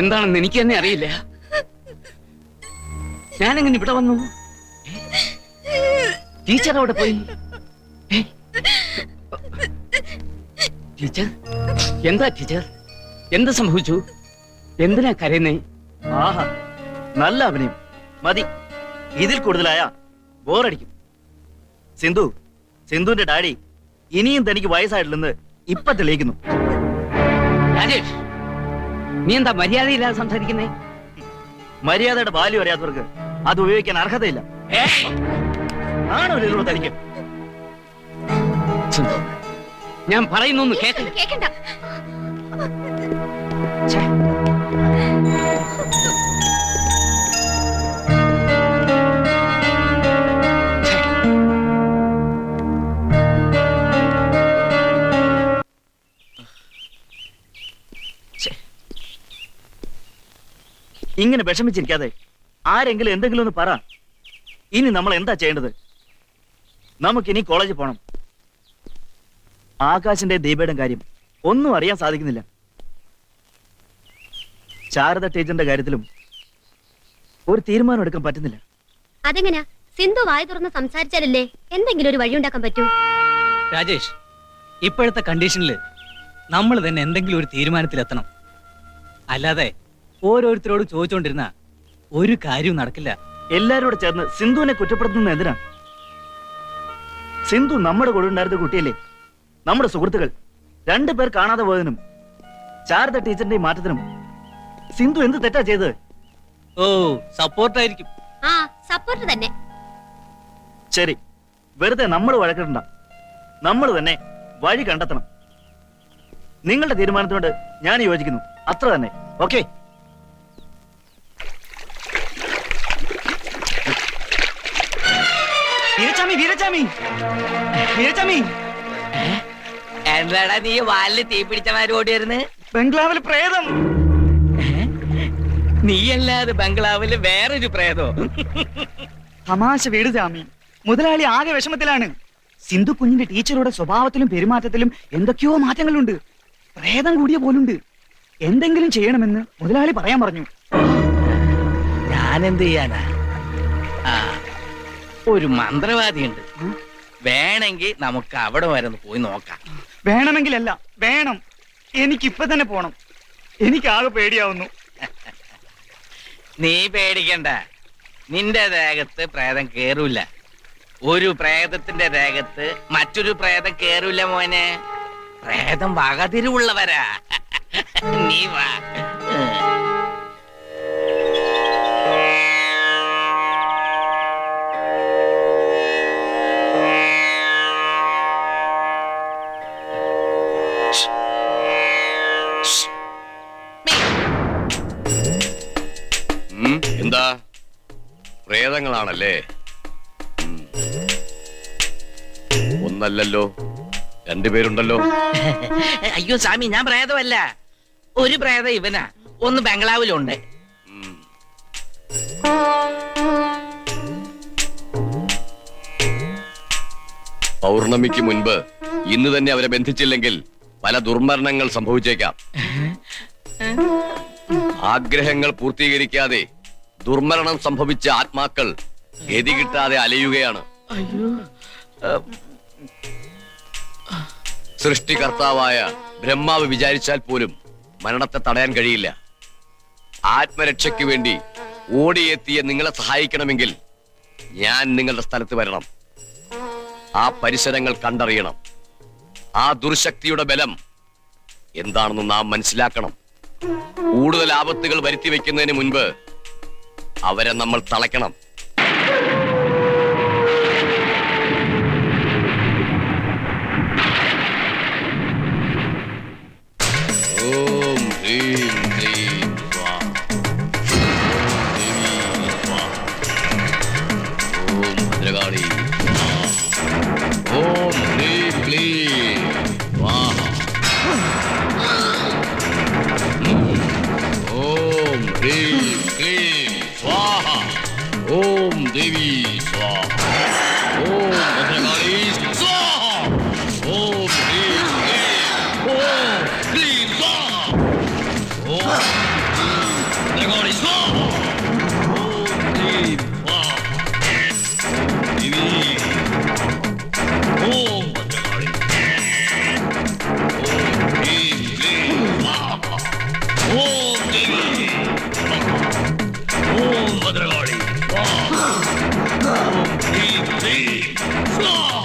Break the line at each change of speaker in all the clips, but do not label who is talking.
എന്താണെന്ന് എനിക്ക് തന്നെ അറിയില്ല. ഞാനെങ്ങനെ ഇവിടെ വന്നു? ടീച്ചർ അവിടെ പോയി. ടീച്ചർ? എന്താ ടീച്ചർ? എന്ത് സംഭവിച്ചു? എന്തിനാ കരയുന്നേ?
ആഹാ നല്ല അഭിനയം. മതി. ഇതിൽ കൂടുതലായ ബോറടിക്കും. സിന്ധു സിന്ധുവിന്റെ ഡാഡി ഇനിയും തനിക്ക് വയസ്സായിട്ടില്ലെന്ന് ഇപ്പൊ തെളിയിക്കുന്നു.
രാജേഷ് നീ എന്താ മര്യാദയില്ലാതെ സംസാരിക്കുന്നേ?
മര്യാദയുടെ ബാല്യം അറിയാത്തവർക്ക് അത് ഉപയോഗിക്കാൻ അർഹതയില്ല.
ഏ?
ആണോ ഇതിലൂടെ തനിക്ക്
ഞാൻ പറയുന്നു കേക്ക്
ഇങ്ങനെ വിഷമിച്ചിരിക്കാതെ ആരെങ്കിലും എന്തെങ്കിലും ഒന്ന് പറ. ഇനി നമ്മൾ എന്താ ചെയ്യേണ്ടത്? നമുക്കിനി കോളേജിൽ പോണം. ആകാശിന്റെ ദീപയുടെ കാര്യം ഒന്നും അറിയാൻ സാധിക്കുന്നില്ല. ശാരദ ടീച്ചറിന്റെ കാര്യത്തിലും ഒരു തീരുമാനം എടുക്കാൻ പറ്റുന്നില്ല.
അതെങ്ങനെയാ സിന്ധു വായ തുറന്ന് സംസാരിച്ചാലല്ലേ എന്തെങ്കിലും ഒരു വഴി ഉണ്ടാക്കാൻ പറ്റൂ?
രാജേഷ് ഇപ്പോഴത്തെ കണ്ടീഷനിൽ നമ്മൾ തന്നെ എന്തെങ്കിലും ഒരു തീരുമാനത്തിലെത്തണം. അല്ലാതെ ഓരോരുത്തരോട് ചോദിച്ചോണ്ടിരുന്ന ഒരു കാര്യവും നടക്കില്ല.
എല്ലാരോട് ചേർന്ന് സിന്ധുവിനെ കുറ്റപ്പെടുത്തുന്നത് എന്തിനാ? സിന്ധു നമ്മുടെ കൂടെ ഉണ്ടായിരുന്ന കുട്ടിയല്ലേ? നമ്മുടെ സുഹൃത്തുക്കൾ. രണ്ടു പേർ കാണാതെ പോയതിനും ശാരദ ടീച്ചറിന്റെ ഈ മാറ്റത്തിനും സിന്ധു എന്ത് തെറ്റാ ചെയ്തത്?
ഓ സപ്പോർട്ടായിരിക്കും.
ആ സപ്പോർട്ട് തന്നെ.
ശരി വെറുതെ നമ്മൾ വഴക്കിടണ്ട. നമ്മൾ തന്നെ വഴി കണ്ടെത്തണം. നിങ്ങളുടെ തീരുമാനത്തോട് ഞാൻ യോജിക്കുന്നു. അത്ര തന്നെ. ഓക്കെ? വീരച്ചാമി വീരച്ചാമി വീരച്ചാമി
എന്താടാ നീ വാലിൽ തീ പിടിച്ചമാര് ഓടി വരുന്നത്
ബംഗ്ലാവിൽ പ്രേതം.
നീയല്ലാതെ ബംഗ്ലാവിൽ വേറൊരു പ്രേതോ?
തമാശ വീട് ജാമി. മുതലാളി ആകെ വിഷമത്തിലാണ്. സിന്ധു കുഞ്ഞിന്റെ ടീച്ചറുടെ സ്വഭാവത്തിലും പെരുമാറ്റത്തിലും എന്തൊക്കെയോ മാറ്റങ്ങളുണ്ട്. പ്രേതം കൂടിയ പോലുണ്ട്. എന്തെങ്കിലും ചെയ്യണമെന്ന് മുതലാളി പറയാൻ പറഞ്ഞു.
ഞാൻ എന്ത് ചെയ്യാനാ? ഒരു മന്ത്രവാദിയുണ്ട്. വേണമെങ്കിൽ നമുക്ക് അവിടെ വരെ ഒന്ന് പോയി നോക്കാം.
വേണമെങ്കിലല്ല വേണം. എനിക്ക് ഇപ്പൊ തന്നെ പോണം. എനിക്ക് ആകെ പേടിയാവുന്നു.
നീ പേടിക്കണ്ട. നിന്റെ ദേഹത്ത് പ്രേതം കേറൂല. ഒരു പ്രേതത്തിന്റെ ദേഹത്ത് മറ്റൊരു പ്രേതം കേറൂല മോനെ. പ്രേതം വകതിരിവുള്ളവരാ. നീ വാ.
പ്രേതങ്ങളാണല്ലേ ഉം. ഒന്നല്ലല്ലോ രണ്ടുപേരുണ്ടല്ലോ
അയ്യോ സ്വാമി ഞാൻ പ്രേതമല്ല. ഒരു പ്രേത ഇവനാ. ഒന്ന് ബംഗ്ലാവിലുണ്ട്.
പൗർണമിക്ക് മുൻപ് ഇന്ന് തന്നെ അവരെ ബന്ധിച്ചില്ലെങ്കിൽ പല ദുർമരണങ്ങൾ സംഭവിച്ചേക്കാം. ആഗ്രഹങ്ങൾ പൂർത്തീകരിക്കാതെ ദുർമരണം സംഭവിച്ച ആത്മാക്കൾ ഗതി കിട്ടാതെ അലയുകയാണ്. സൃഷ്ടികർത്താവായ ബ്രഹ്മാവ് വിചാരിച്ചാൽ പോലും മരണത്തെ തടയാൻ കഴിയില്ല. ആത്മരക്ഷയ്ക്ക് വേണ്ടി ഓടിയെത്തിയ നിങ്ങളെ സഹായിക്കണമെങ്കിൽ ഞാൻ നിങ്ങളുടെ സ്ഥലത്ത് വരണം. ആ പരിസരങ്ങൾ കണ്ടറിയണം. ആ ദുർശക്തിയുടെ ബലം എന്താണെന്ന് നാം മനസ്സിലാക്കണം. കൂടുതൽ ആപത്തുകൾ വരുത്തി വെക്കുന്നതിന് മുൻപ് അവരെ നമ്മൾ തളയ്ക്കണം. ഓം. ഓം ഭദ്രകാളി. P.D. Fly!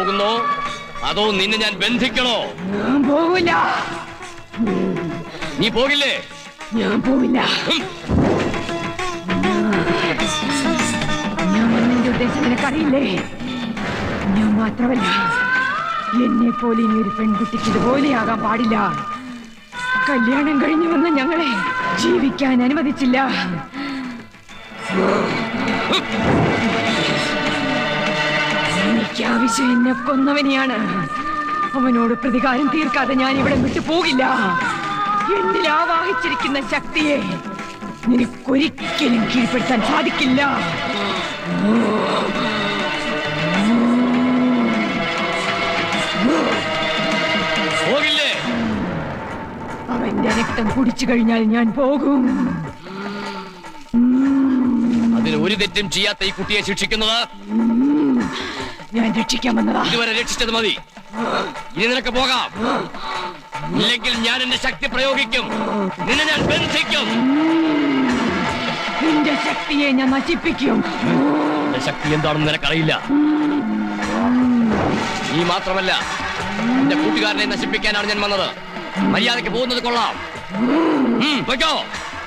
പോകുന്നോ? അതോ നിന്നെ ഞാൻ ബന്ധിക്കണോ?
പോവില്ല.
നീ പോകില്ലേ?
ഞാൻ പോവില്ല. ഞാൻ വന്നതിന്റെ ഉദ്ദേശം നിനക്കറിയില്ലേ? ഞാൻ മാത്രമല്ല എന്നെ പോലെ ഇനി ഒരു പെൺകുട്ടിക്ക് ഇതുപോലെയാകാൻ പാടില്ല. കല്യാണം കഴിഞ്ഞു വന്ന ഞങ്ങളെ ജീവിക്കാൻ അനുവദിച്ചില്ല. ആവശ്യം എന്നെ കൊന്നവനെയാണ്. അവനോട് പ്രതികാരം തീർക്കാതെ ഞാൻ ഇവിടെ വിട്ടു പോകില്ല. എന്നിൽ ആവാഹിച്ചിരിക്കുന്ന ശക്തിയെ നിനക്കൊരിക്കലും കീഴ്പ്പെടുത്താൻ സാധിക്കില്ല. അവന്റെ രക്തം കുടിച്ചു കഴിഞ്ഞാൽ ഞാൻ പോകും.
അതിന് ഒരു തെറ്റും ചെയ്യാത്ത ഈ കുട്ടിയെ ശിക്ഷിക്കുന്നത്
ഞാൻ രക്ഷിക്കാൻ വന്നതാ.
ഇതുവരെ രക്ഷിച്ചത് മതി. ഇനി നിനക്ക് പോകാം. ഇല്ലെങ്കിൽ ഞാൻ എന്റെ ശക്തി പ്രയോഗിക്കും. നിന്നെ ഞാൻ ബന്ധിക്കും.
നിന്റെ ശക്തിയെ ഞാൻ നശിപ്പിക്കും.
എന്റെ ശക്തി എന്താണെന്ന് നിനക്കറിയില്ല. നീ മാത്രമല്ല എന്റെ കൂട്ടുകാരനെ നശിപ്പിക്കാനാണ് ഞാൻ വന്നത്. മര്യാദയ്ക്ക് പോകുന്നത് കൊള്ളാം.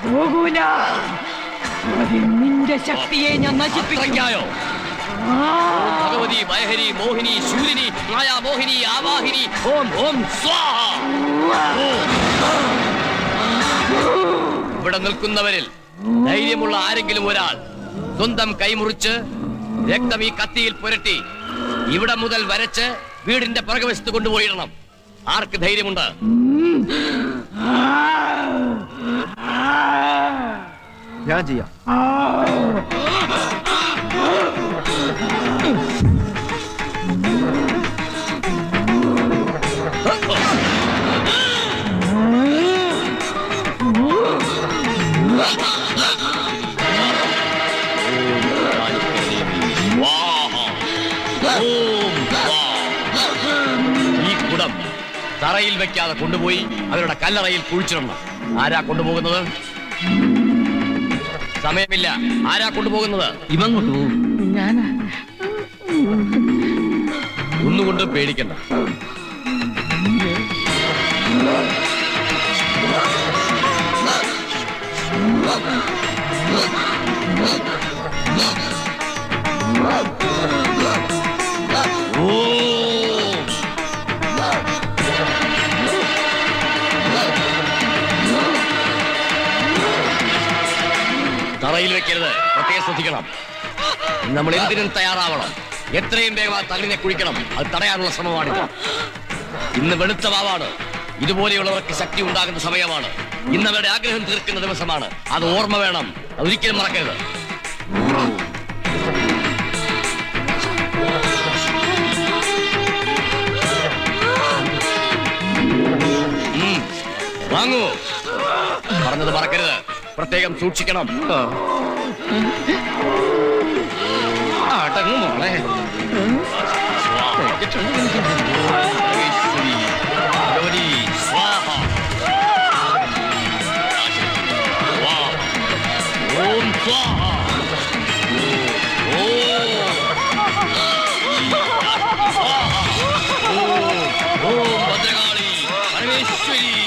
പോകൂല. നിന്റെ ശക്തിയെ ഞാൻ നശിപ്പിക്കും.
അത്രയ്ക്കായോ?
ആ,
ഭഗവതി മയഹരി മോഹിനി ശൂരിനി മായ മോഹിനി ആവാഹിനി ഓം ഓം സ്വാഹ. ഇവിടെ നിൽക്കുന്നവരിൽ ധൈര്യമുള്ള ആരെങ്കിലും ഒരാൾ സ്വന്തം കൈമുറിച്ച് രക്തം ഈ കത്തിയിൽ പുരട്ടി ഇവിടെ മുതൽ വരച്ച് വീടിന്റെ പുറകുവശത്ത് കൊണ്ടുപോയിടണം. ആർക്ക് ധൈര്യമുണ്ട്?
ഞാൻ ചെയ്യാം.
തറയിൽ വെക്കാതെ കൊണ്ടുപോയി അവരുടെ കല്ലറയിൽ കുഴിച്ചിടണം. ആരാ കൊണ്ടുപോകുന്നത്? സമയമില്ല. ആരാ കൊണ്ടുപോകുന്നത്?
ഇവൻ കൊണ്ടുപോകും
ഒന്നുകൊണ്ടും പേടിക്കണ്ട. ഓം ശ്രദ്ധിക്കണം. നമ്മൾ എന്തിനും തയ്യാറാവണം. എത്രയും വേഗം ആ തള്ളിനെ കുഴിക്കണം. അത് തടയാനുള്ള ശ്രമമാണിത് ഇന്ന് വെളുത്ത വാവാണ്. ഇതുപോലെയുള്ളവർക്ക് ശക്തി ഉണ്ടാകുന്ന സമയമാണ്. ഇന്ന് അവരുടെ ആഗ്രഹം തീർക്കുന്ന ദിവസമാണ്. അത് ഓർമ്മ വേണം. ഒരിക്കലും മറക്കരുത്. വാങ്ങൂ. പറഞ്ഞത് മറക്കരുത്. പ്രത്യേകം സൂക്ഷിക്കണം. അടങ്ങു മോളെ പരമേശ്വരി